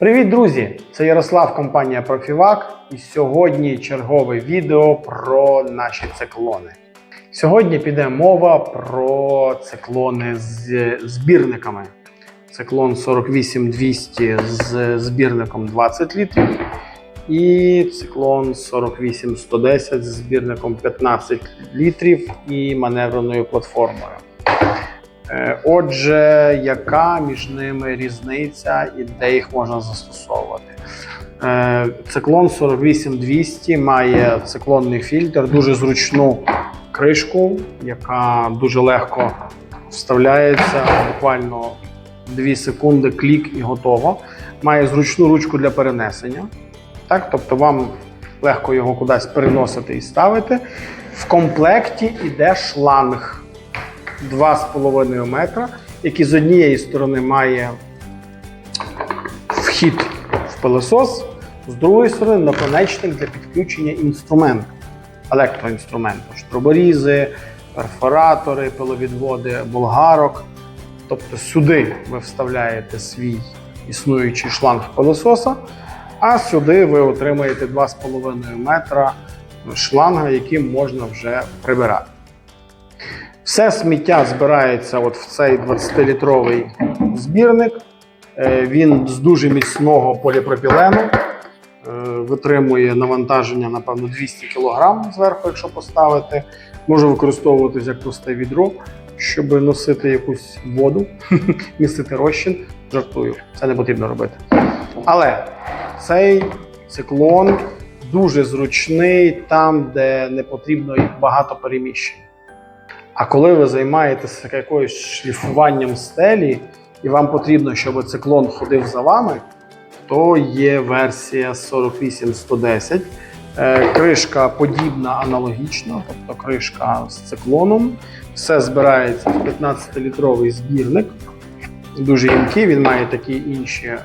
Привіт, друзі! Це Ярослав, компанія Профівак. І сьогодні чергове відео про наші циклони. Сьогодні піде мова про циклони з збірниками. Циклон 48200 з збірником 20 літрів. І циклон 48110 з збірником 15 літрів і маневреною платформою. Е, Отже, яка між ними різниця і де їх можна застосовувати? Е, Циклон 48200 має циклонний фільтр, дуже зручну кришку, яка дуже легко вставляється. Буквально 2 секунди, клік і готово. Має зручну ручку для перенесення. Так, тобто вам легко його кудись переносити і ставити. В комплекті йде шланг. 2,5 метра, який з однієї сторони має вхід в пилосос, з другої сторони наконечник для підключення інструменту, електроінструменту, штроборізи, перфоратори, пиловідводи, болгарок. Тобто сюди ви вставляєте свій існуючий шланг пилососа, а сюди ви отримаєте 2,5 метра шланга, яким можна вже прибирати. Все сміття збирається от в цей 20-літровий збірник. Е, Він з дуже міцного поліпропілену, е, витримує навантаження, напевно, 200 кг зверху, якщо поставити. Може використовуватись як просте відро, щоб носити якусь воду, містити розчин. Жартую, це не потрібно робити. Але цей циклон дуже зручний там, де не потрібно багато переміщень. А коли ви займаєтеся якоюсь шліфуванням стелі, і вам потрібно, щоб циклон ходив за вами, то є версія 48110. Е, Кришка подібна аналогічно, тобто кришка з циклоном. Все збирається в 15-літровий збірник. Дуже ємкий, він має такі інші е,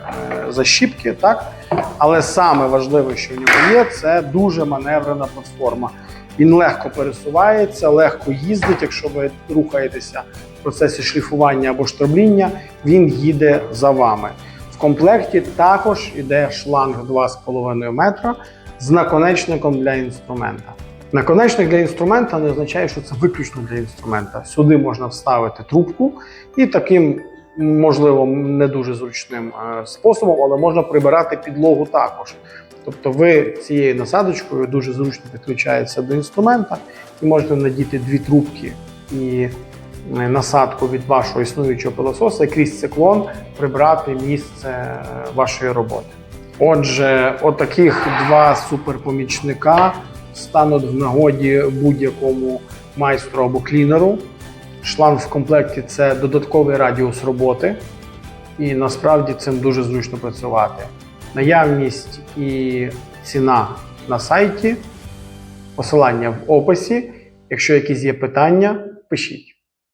защіпки, так? Але саме важливе, що в ньому є, це дуже маневрена платформа. Він легко пересувається, легко їздить. Якщо ви рухаєтеся в процесі шліфування або штрабління, він їде за вами. В комплекті також йде шланг 2,5 метра з наконечником для інструмента. Наконечник для інструмента не означає, що це виключно для інструмента. Сюди можна вставити трубку і таким, можливо, не дуже зручним е, способом, але можна прибирати підлогу також. Тобто ви цією насадочкою дуже зручно підключаєтеся до інструмента і можете надіти дві трубки і е, насадку від вашого існуючого пилососа і крізь циклон прибрати місце е, вашої роботи. Отже, отаких два суперпомічника стануть в нагоді будь-якому майстру або клінеру. Шланг в комплекті це додатковий радіус роботи, і насправді цим дуже зручно працювати. Наявність і ціна на сайті, посилання в описі. Якщо якісь є питання, пишіть.